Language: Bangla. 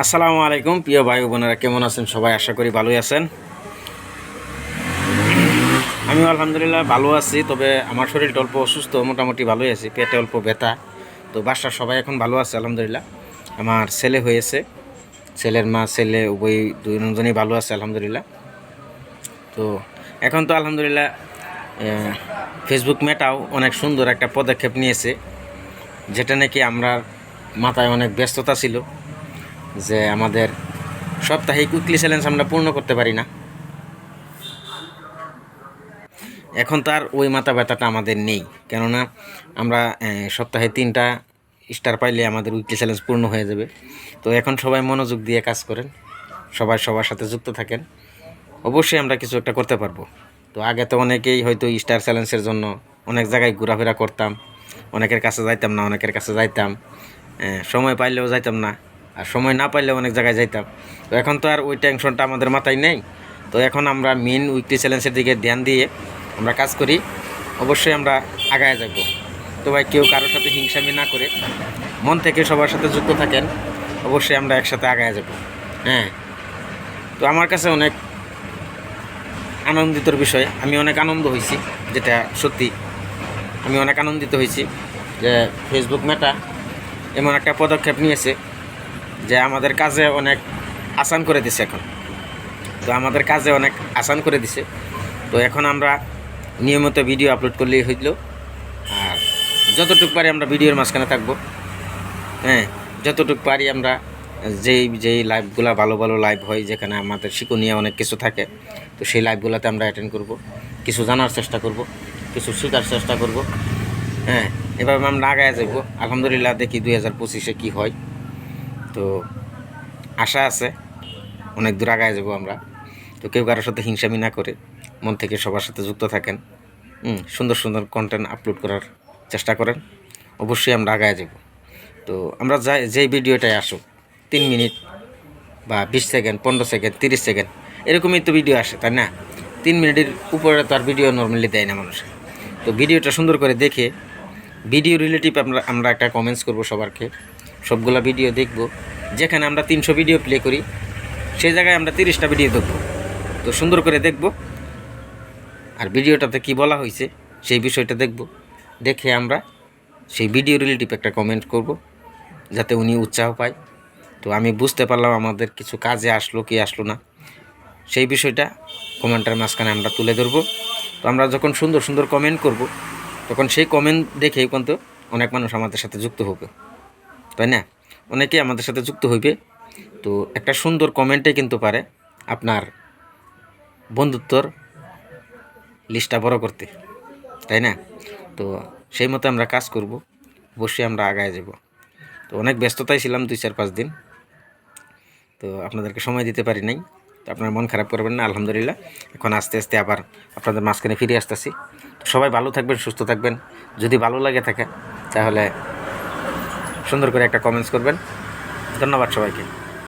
আসসালামু আলাইকুম, প্রিয় ভাই বোনেরা, কেমন আছেন? সবাই আশা করি ভালোই আছেন। আমি আলহামদুলিল্লাহ ভালো আছি, তবে আমার শরীরটা অল্প অসুস্থ, মোটামুটি ভালোই আছি, পেটে অল্প ব্যথা। তো বাসার সবাই এখন ভালো আছে, আলহামদুলিল্লাহ। আমার ছেলে হয়েছে, ছেলের মা, ছেলে, উভয় দুজনই ভালো আছে, আলহামদুলিল্লাহ। তো এখন তো আলহামদুলিল্লাহ ফেসবুক মেটাও অনেক সুন্দর একটা পদক্ষেপ নিয়েছে, যেটা নাকি আমরা মাথায় অনেক ব্যস্ততা ছিল। যে আমাদের সপ্তাহে উইকলি চ্যালেঞ্জ আমরা পূর্ণ করতে পারি না। এখন তার ওই মাথা ব্যথাটা আমাদের নেই। কেননা আমরা সপ্তাহে তিনটা স্টার পাইলে আমাদের উইকলি চ্যালেঞ্জ পূর্ণ হয়ে যাবে। তো এখন সবাই মনোযোগ দিয়ে কাজ করেন। সবাই সবার সাথে যুক্ত থাকেন। অবশ্যই আমরা কিছু একটা করতে পারব। তো আগে তো অনেকেই হয়তো স্টার চ্যালেঞ্জের জন্য অনেক জায়গায় ঘোরাফেরা করতাম। অনেকের কাছে যাইতাম না, অনেকের কাছে যাইতাম। সময় পাইলেও যাইতাম না। আর সময় না পাইলে অনেক জায়গায় যাইতাম। তো এখন তো আর ওই টেনশনটা আমাদের মাথায় নেই। তো এখন আমরা মেন উইকলি চ্যালেঞ্জের দিকে ধ্যান দিয়ে আমরা কাজ করি। অবশ্যই আমরা আগায় যাব। তো ভাই, কেউ কারোর সাথে হিংসামি না করে। মন থেকে সবার সাথে যুক্ত থাকেন। অবশ্যই আমরা একসাথে আগায় যাব। হ্যাঁ। তো আমার কাছে অনেক আনন্দিতর বিষয়। আমি অনেক আনন্দ হয়েছি যেটা সত্যি। আমি অনেক আনন্দিত হয়েছি যে ফেসবুক মেটা এমন একটা পদক্ষেপ নিয়েছে। যে আমাদের কাজে অনেক আসান করে দিছে এখন। তো আমাদের কাজে অনেক আসান করে দিছে। তো এখন আমরা নিয়মিত ভিডিও আপলোড করলেই হইল। আর যতটুকু পারি আমরা ভিডিওর মাঝখানে থাকব। হ্যাঁ যতটুকু পারি আমরা যেই যেই লাইভগুলো ভালো ভালো লাইভ হয়, যেখানে আমাদের শিক্ষণীয় অনেক কিছু থাকে, তো সেই লাইভগুলোতে আমরা অ্যাটেন্ড করব। কিছু জানার চেষ্টা করব, কিছু শেখার চেষ্টা করব। হ্যাঁ এভাবে আমরা আগায় যাব আলহামদুলিল্লাহ দেখি দুই হাজার পঁচিশে কী হয়। তো আশা আছে। অনেক দূর আগায় যাব আমরা। তো কেউ কারোর সাথে হিংসামি না করে মন থেকে সবার সাথে যুক্ত থাকেন। সুন্দর সুন্দর কন্টেন্ট আপলোড করার চেষ্টা করেন। অবশ্যই আমরা আগায় যাব। তো আমরা যাই, যেই ভিডিওটাই আসুক, তিন মিনিট বা বিশ সেকেন্ড, পনেরো সেকেন্ড, তিরিশ সেকেন্ড, এরকমই তো ভিডিও আসে, তাই না? তিন মিনিটের উপরে তো আর ভিডিও নর্মালি দেয় না মানুষ। তো ভিডিওটা সুন্দর করে দেখে ভিডিও রিলেটিভ আমরা আমরা একটা কমেন্টস করব সবারকে। সবগুলা ভিডিও দেখব। যেখানে আমরা তিনশো ভিডিও প্লে করি, সেই জায়গায় আমরা তিরিশটা ভিডিও দেখব। তো সুন্দর করে দেখব। আর ভিডিওটাতে কি বলা হয়েছে, সেই বিষয়টা দেখব। দেখে আমরা সেই ভিডিও রিলেটিভ একটা কমেন্ট করব, যাতে উনি উৎসাহ পায়। তো আমি বুঝতে পারলাম আমাদের কিছু কাজে আসলো কি আসলো না। সেই বিষয়টা কমেন্টের মাঝখানে আমরা তুলে ধরবো। তো আমরা যখন সুন্দর সুন্দর কমেন্ট করব, তখন সেই কমেন্ট দেখেই কিন্তু অনেক মানুষ আমাদের সাথে যুক্ত হবে। তাই না? অনেকেই আমাদের সাথে যুক্ত হইবে। তো একটা সুন্দর কমেন্টে কিন্তু পারে আপনার বন্ধুত্বর লিস্টটা বড় করতে, তাই না? তো সেই মতো আমরা কাজ করব, অবশ্যই আমরা আগায় যাব। তো অনেক ব্যস্ততায় ছিলাম দুই চার পাঁচ দিন। তো আপনাদেরকে সময় দিতে পারি নাই। তো আপনার মন খারাপ করবেন না, আলহামদুলিল্লাহ। এখন আস্তে আস্তে আবার আপনাদের মাঝখানে ফিরে আসতেছি। সবাই ভালো থাকবেন, সুস্থ থাকবেন। যদি ভালো লাগে থাকে, তাহলে সুন্দর করে একটা কমেন্টস করবেন। ধন্যবাদ সবাইকে।